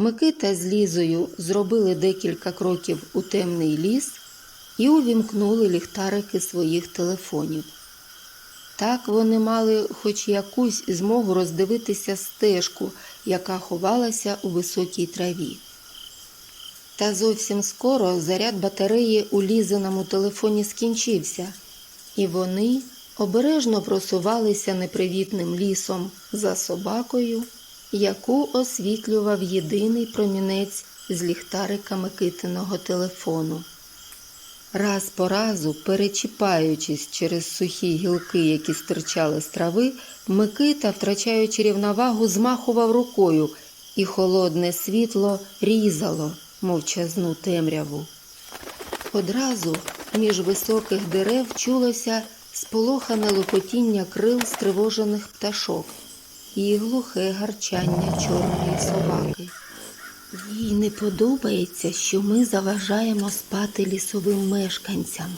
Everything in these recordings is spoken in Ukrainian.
Микита з Лізою зробили декілька кроків у темний ліс і увімкнули ліхтарики своїх телефонів. Так вони мали хоч якусь змогу роздивитися стежку, яка ховалася у високій траві. Та зовсім скоро заряд батареї у лізаному телефоні скінчився, і вони обережно просувалися непривітним лісом за собакою, яку освітлював єдиний промінець з ліхтарика Микитиного телефону. Раз по разу, перечіпаючись через сухі гілки, які стирчали з трави, Микита, втрачаючи рівновагу, змахував рукою, і холодне світло різало мовчазну темряву. Одразу між високих дерев чулося сполохане лопотіння крил стривожених пташок і глухе гарчання чорної собаки. Їй не подобається, що ми заважаємо спати лісовим мешканцям.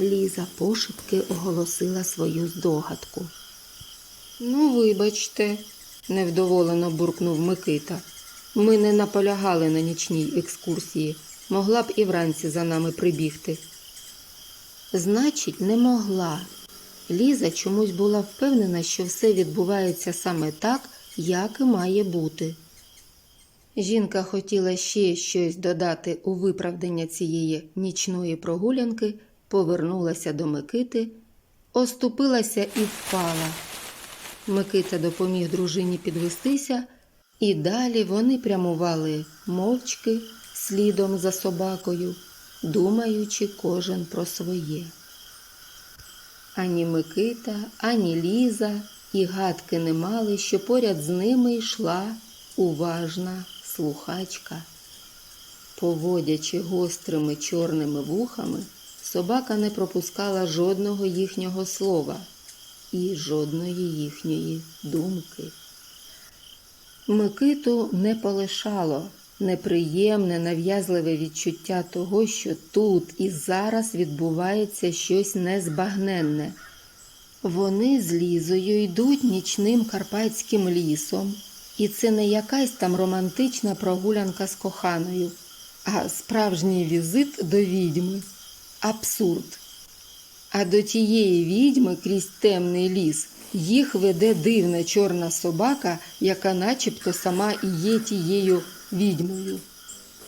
Ліза пошепки оголосила свою здогадку. Ну, вибачте, невдоволено буркнув Микита. Ми не наполягали на нічній екскурсії. Могла б і вранці за нами прибігти. Значить, не могла. Ліза чомусь була впевнена, що все відбувається саме так, як і має бути. Жінка хотіла ще щось додати у виправдання цієї нічної прогулянки, повернулася до Микити, оступилася і впала. Микита допоміг дружині підвестися, і далі вони прямували мовчки слідом за собакою, думаючи кожен про своє. Ані Микита, ані Ліза і гадки не мали, що поряд з ними йшла уважна слухачка. Поводячи гострими чорними вухами, собака не пропускала жодного їхнього слова і жодної їхньої думки. Микиту не полишало неприємне, нав'язливе відчуття того, що тут і зараз відбувається щось незбагненне. Вони з Лізою йдуть нічним карпатським лісом, і це не якась там романтична прогулянка з коханою, а справжній візит до відьми. Абсурд. А до тієї відьми крізь темний ліс їх веде дивна чорна собака, яка начебто сама і є тією відьмою.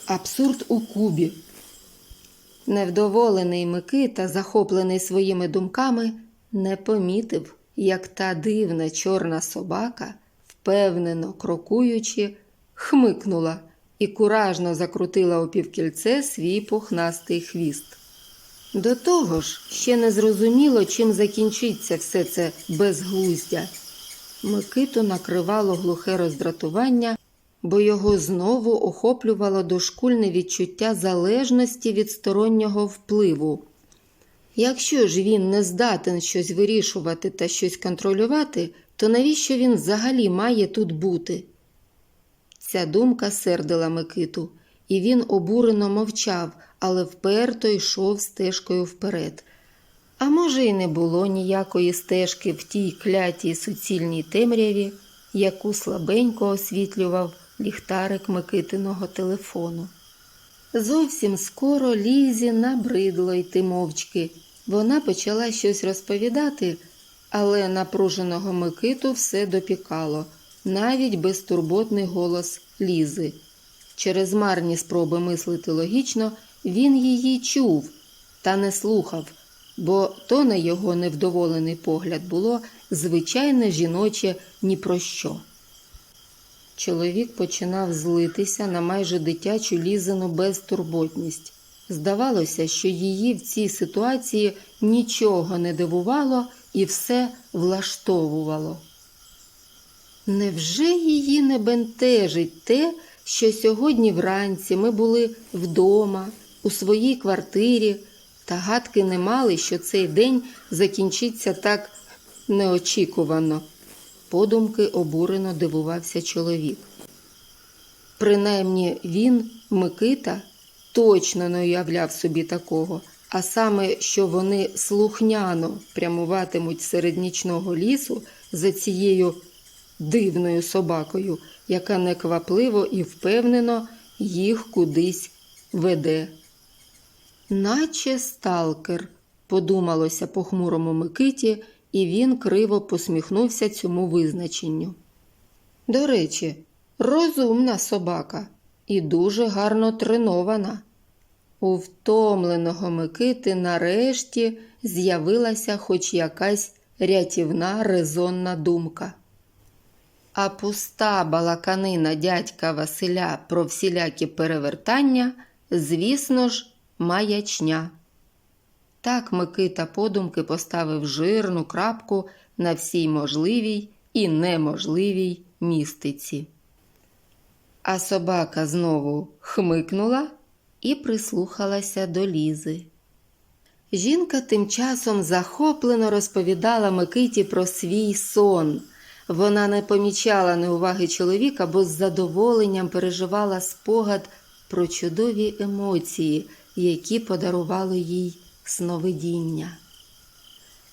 Абсурд у кубі. Невдоволений Микита, захоплений своїми думками, не помітив, як та дивна чорна собака, впевнено крокуючи, хмикнула і куражно закрутила у півкільце свій пухнастий хвіст. До того ж, ще не зрозуміло, чим закінчиться все це безглуздя. Микиту накривало глухе роздратування, бо його знову охоплювало дошкульне відчуття залежності від стороннього впливу. Якщо ж він не здатен щось вирішувати та щось контролювати, то навіщо він взагалі має тут бути? Ця думка сердила Микиту, і він обурено мовчав, але вперто йшов стежкою вперед. А може, й не було ніякої стежки в тій клятій суцільній темряві, яку слабенько освітлював ліхтарик Микитиного телефону. Зовсім скоро Лізі набридло йти мовчки. Вона почала щось розповідати, але напруженого Микиту все допікало, навіть безтурботний голос Лізи. Через марні спроби мислити логічно, він її чув та не слухав, бо то на його невдоволений погляд було звичайне жіноче ні про що. Чоловік починав злитися на майже дитячу лізину безтурботність. Здавалося, що її в цій ситуації нічого не дивувало і все влаштовувало. Невже її не бентежить те, що сьогодні вранці ми були вдома, у своїй квартирі, та гадки не мали, що цей день закінчиться так неочікувано? Подумки обурено дивувався чоловік. Принаймні він, Микита, точно не уявляв собі такого, а саме, що вони слухняно прямуватимуть серед нічного лісу за цією дивною собакою, яка неквапливо і впевнено їх кудись веде. Наче сталкер, подумалося похмурому Микиті, і він криво посміхнувся цьому визначенню. До речі, розумна собака і дуже гарно тренована. У втомленого Микити нарешті з'явилася хоч якась рятівна резонна думка. А пуста балаканина дядька Василя про всілякі перевертання, звісно ж, маячня. Так Микита подумки поставив жирну крапку на всій можливій і неможливій містиці. А собака знову хмикнула і прислухалася до лізи. Жінка тим часом захоплено розповідала Микиті про свій сон. Вона не помічала неуваги чоловіка, бо з задоволенням переживала спогад про чудові емоції, які подарувало їй сновидіння.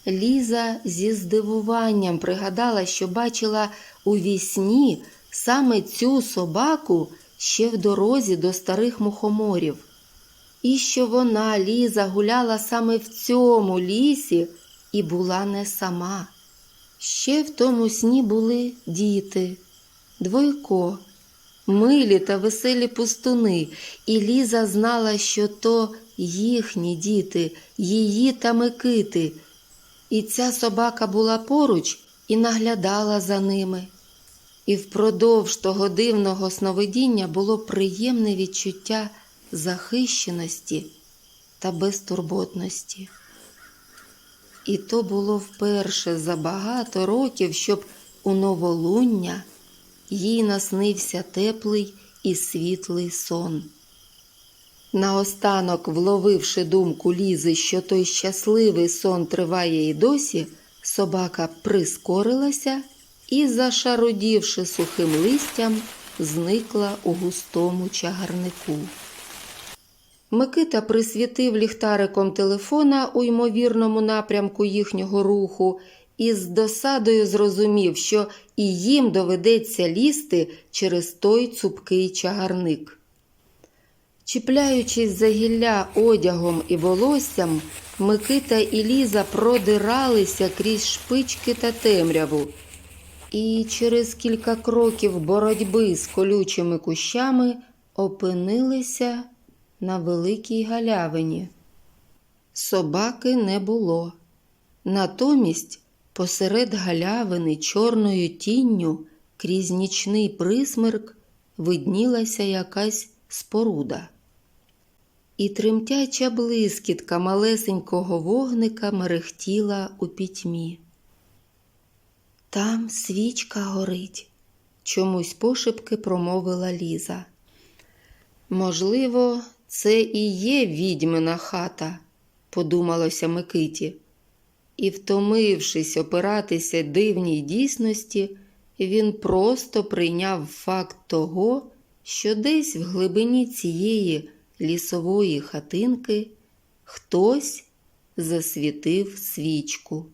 Ліза зі здивуванням пригадала, що бачила у вісні саме цю собаку ще в дорозі до старих мухоморів. І що вона, Ліза, гуляла саме в цьому лісі і була не сама. Ще в тому сні були діти, двойко, милі та веселі пустуни, і Ліза знала, що то їхні діти, її та Микити. І ця собака була поруч і наглядала за ними. І впродовж того дивного сновидіння було приємне відчуття захищеності та безтурботності. І то було вперше за багато років, щоб у новолуння їй наснився теплий і світлий сон. Наостанок, вловивши думку Лізи, що той щасливий сон триває і досі, собака прискорилася і, зашарудівши сухим листям, зникла у густому чагарнику. Микита присвітив ліхтариком телефона у ймовірному напрямку їхнього руху і з досадою зрозумів, що і їм доведеться лізти через той цупкий чагарник. Чіпляючись за гілля одягом і волоссям, Микита і Ліза продиралися крізь шпички та темряву, і через кілька кроків боротьби з колючими кущами опинилися на великій галявині. Собаки не було. Натомість посеред галявини чорною тінню крізь нічний присмерк виднілася якась споруда. І тремтяча блискітка малесенького вогника мерехтіла у пітьмі. Там свічка горить, чомусь пошепки промовила Ліза. Можливо, це і є відьмина хата, подумалося Микиті, і, втомившись опиратися дивній дійсності, він просто прийняв факт того, що десь в глибині цієї лісової хатинки хтось засвітив свічку.